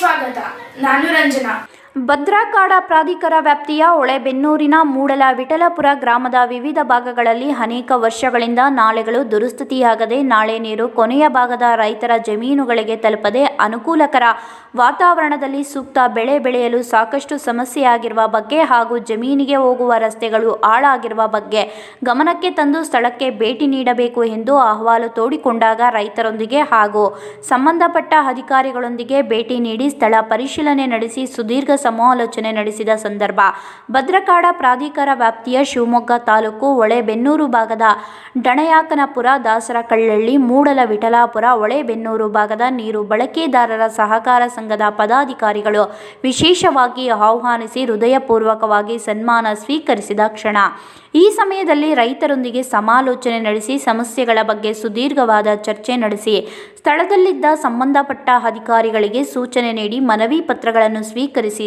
ಸ್ವಾಗತ ನಾನು ರಂಜನಾ ಭದ್ರಕಾಡ ಪ್ರಾಧಿಕಾರ ವ್ಯಾಪ್ತಿಯ ಹೊಳೆಬೆನ್ನೂರಿನ ಮೂಡಲ ವಿಠಲಪುರ ಗ್ರಾಮದ ವಿವಿಧ ಭಾಗಗಳಲ್ಲಿ ಅನೇಕ ವರ್ಷಗಳಿಂದ ನಾಲೆಗಳು ದುರುಸ್ಥಿತಿಯಾಗದೆ ನಾಳೆ ನೀರು ಕೊನೆಯ ಭಾಗದ ರೈತರ ಜಮೀನುಗಳಿಗೆ ತಲುಪದೆ ಅನುಕೂಲಕರ ವಾತಾವರಣದಲ್ಲಿ ಸೂಕ್ತ ಬೆಳೆ ಬೆಳೆಯಲು ಸಾಕಷ್ಟು ಸಮಸ್ಯೆಯಾಗಿರುವ ಬಗ್ಗೆ ಹಾಗೂ ಜಮೀನಿಗೆ ಹೋಗುವ ರಸ್ತೆಗಳು ಹಾಳಾಗಿರುವ ಬಗ್ಗೆ ಗಮನಕ್ಕೆ ತಂದು ಸ್ಥಳಕ್ಕೆ ಭೇಟಿ ನೀಡಬೇಕು ಎಂದು ಅಹವಾಲು ತೋಡಿಕೊಂಡಾಗ ರೈತರೊಂದಿಗೆ ಹಾಗೂ ಸಂಬಂಧಪಟ್ಟ ಅಧಿಕಾರಿಗಳೊಂದಿಗೆ ಭೇಟಿ ನೀಡಿ ಸ್ಥಳ ಪರಿಶೀಲನೆ ನಡೆಸಿ ಸುದೀರ್ಘ ಸಮಾಲೋಚನೆ ನಡೆಸಿದ ಸಂದರ್ಭ. ಭದ್ರಕಾಡ ಪ್ರಾಧಿಕಾರ ವ್ಯಾಪ್ತಿಯ ಶಿವಮೊಗ್ಗ ತಾಲೂಕು ಹೊಳೆಬೆನ್ನೂರು ಭಾಗದ ಡಣಯಾಕನಪುರ ದಾಸರಕಳ್ಳಳ್ಳಿ ಮೂಡಲ ವಿಠಲಾಪುರ ಹೊಳೆಬೆನ್ನೂರು ಭಾಗದ ನೀರು ಬಳಕೆದಾರರ ಸಹಕಾರ ಸಂಘದ ಪದಾಧಿಕಾರಿಗಳು ವಿಶೇಷವಾಗಿ ಆಹ್ವಾನಿಸಿ ಹೃದಯಪೂರ್ವಕವಾಗಿ ಸನ್ಮಾನ ಸ್ವೀಕರಿಸಿದ ಕ್ಷಣ. ಈ ಸಮಯದಲ್ಲಿ ರೈತರೊಂದಿಗೆ ಸಮಾಲೋಚನೆ ನಡೆಸಿ ಸಮಸ್ಯೆಗಳ ಬಗ್ಗೆ ಸುದೀರ್ಘವಾದ ಚರ್ಚೆ ನಡೆಸಿ ಸ್ಥಳದಲ್ಲಿದ್ದ ಸಂಬಂಧಪಟ್ಟ ಅಧಿಕಾರಿಗಳಿಗೆ ಸೂಚನೆ ನೀಡಿ ಮನವಿ ಪತ್ರಗಳನ್ನು ಸ್ವೀಕರಿಸಿ